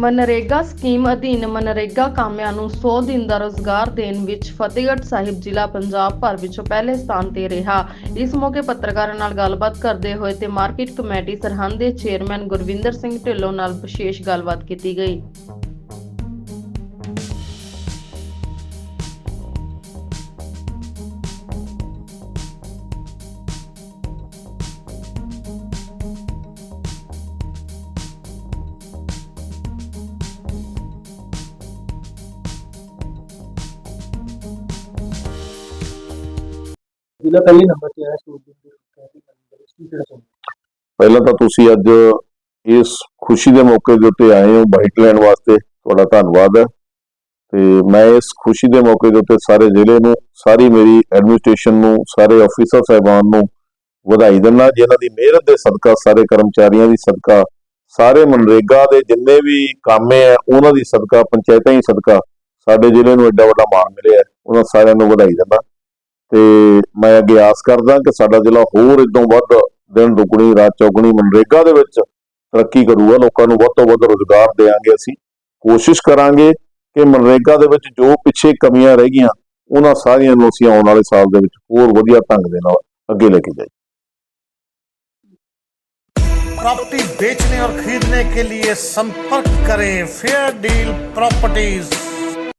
MNREGA scheme ਅਧੀਨ ਮਨਰੇਗਾ ਕਾਮਿਆਂ ਨੂੰ 100 ਦਿਨ ਦਾ ਰੋਜ਼ਗਾਰ ਦੇਣ ਵਿੱਚ ਫਤਿਹਗੜ੍ਹ ਸਾਹਿਬ ਜ਼ਿਲ੍ਹਾ ਪੰਜਾਬ ਭਰ ਵਿੱਚੋਂ ਪਹਿਲੇ ਸਥਾਨ ਤੇ ਰਿਹਾ। ਇਸ ਮੌਕੇ ਪੱਤਰਕਾਰਾਂ ਨਾਲ ਗੱਲਬਾਤ ਕਰਦੇ ਹੋਏ ਤੇ ਮਾਰਕੀਟ ਕਮੇਟੀ ਸਰਹੰਦ ਦੇ ਚੇਅਰਮੈਨ ਗੁਰਵਿੰਦਰ ਸਿੰਘ ਢਿੱਲੋਂ ਨਾਲ ਵਿਸ਼ੇਸ਼ ਗੱਲਬਾਤ ਕੀਤੀ ਗਈ। ਜ਼ਿਲ੍ਹਾ ਪਹਿਲੇ ਨੰਬਰ ਤੇ ਆਇਆ ਸਟੂਡੈਂਟ ਦੇ ਕਾਫੀ ਨੰਬਰ ਇਸ ਕੀ ਕਹਿਣਾ ਪਹਿਲਾਂ ਤਾਂ ਤੁਸੀਂ ਅੱਜ ਇਸ ਖੁਸ਼ੀ ਦੇ ਮੌਕੇ ਦੇ ਉੱਤੇ ਆਏ ਹੋ ਬਾਈਕ ਲੈਣ ਵਾਸਤੇ, ਤੁਹਾਡਾ ਧੰਨਵਾਦ ਹੈ। ਤੇ ਮੈਂ ਇਸ ਖੁਸ਼ੀ ਦੇ ਮੌਕੇ ਦੇ ਉੱਤੇ ਸਾਰੇ ਜ਼ਿਲ੍ਹੇ ਨੂੰ, ਸਾਰੀ ਮੇਰੀ ਐਡਮਿਨਿਸਟ੍ਰੇਸ਼ਨ ਨੂੰ, ਸਾਰੇ ਅਫੀਸਰ ਸਾਹਿਬਾਨ ਨੂੰ ਵਧਾਈ ਦਿੰਦਾ, ਜਿਨ੍ਹਾਂ ਦੀ ਮਿਹਨਤ ਦੇ ਸਦਕਾ, ਸਾਰੇ ਕਰਮਚਾਰੀਆਂ ਦੀ ਸਦਕਾ, ਸਾਰੇ ਮਨਰੇਗਾ ਦੇ ਜਿੰਨੇ ਵੀ ਕਾਮੇ ਆ, ਉਹਨਾਂ ਦੀ ਸਦਕਾ, ਪੰਚਾਇਤਾਂ ਹੀ ਸਦਕਾ, ਸਾਡੇ ਜ਼ਿਲ੍ਹੇ ਨੂੰ ਐਡਾ ਵੱਡਾ ਮਾਣ ਮਿਲਿਆ ਉਹਨਾਂ ਸਾਰਿਆਂ ਨੂੰ ਵਧਾਈ ਦਿੰਦਾ। ਤੇ ਮੈਂ ਅੱਗੇ ਆਸ ਕਰਦਾ ਕਿ ਸਾਡਾ ਜ਼ਿਲ੍ਹਾ ਹੋਰ ਇਦੋਂ ਵੱਧ ਦਿਨ ਦੁਗਣੀ ਰਾਤ ਚੌਗਣੀ ਮਨਰੇਗਾ ਦੇ ਵਿੱਚ ਤਰੱਕੀ ਕਰੂਗਾ ਲੋਕਾਂ ਨੂੰ ਵੱਧ ਤੋਂ ਵੱਧ ਰੋਜ਼ਗਾਰ ਦੇਵਾਂਗੇ ਅਸੀਂ ਕੋਸ਼ਿਸ਼ ਕਰਾਂਗੇ ਕਿ ਮਨਰੇਗਾ ਦੇ ਵਿੱਚ ਜੋ ਪਿੱਛੇ ਕਮੀਆਂ ਰਹਿ ਗਈਆਂ ਉਹਨਾਂ ਸਾਰੀਆਂ ਨੂੰ ਅਸੀਂ ਆਉਣ ਵਾਲੇ ਸਾਲ ਦੇ ਵਿੱਚ ਹੋਰ ਵਧੀਆ ਢੰਗ ਦੇ ਨਾਲ ਅੱਗੇ ਲੈ ਕੇ ਜਾਈਏ प्रॉपर्टी बेचने और खरीदने के लिए संपर्क करें फेयर डील प्रॉपर्टीज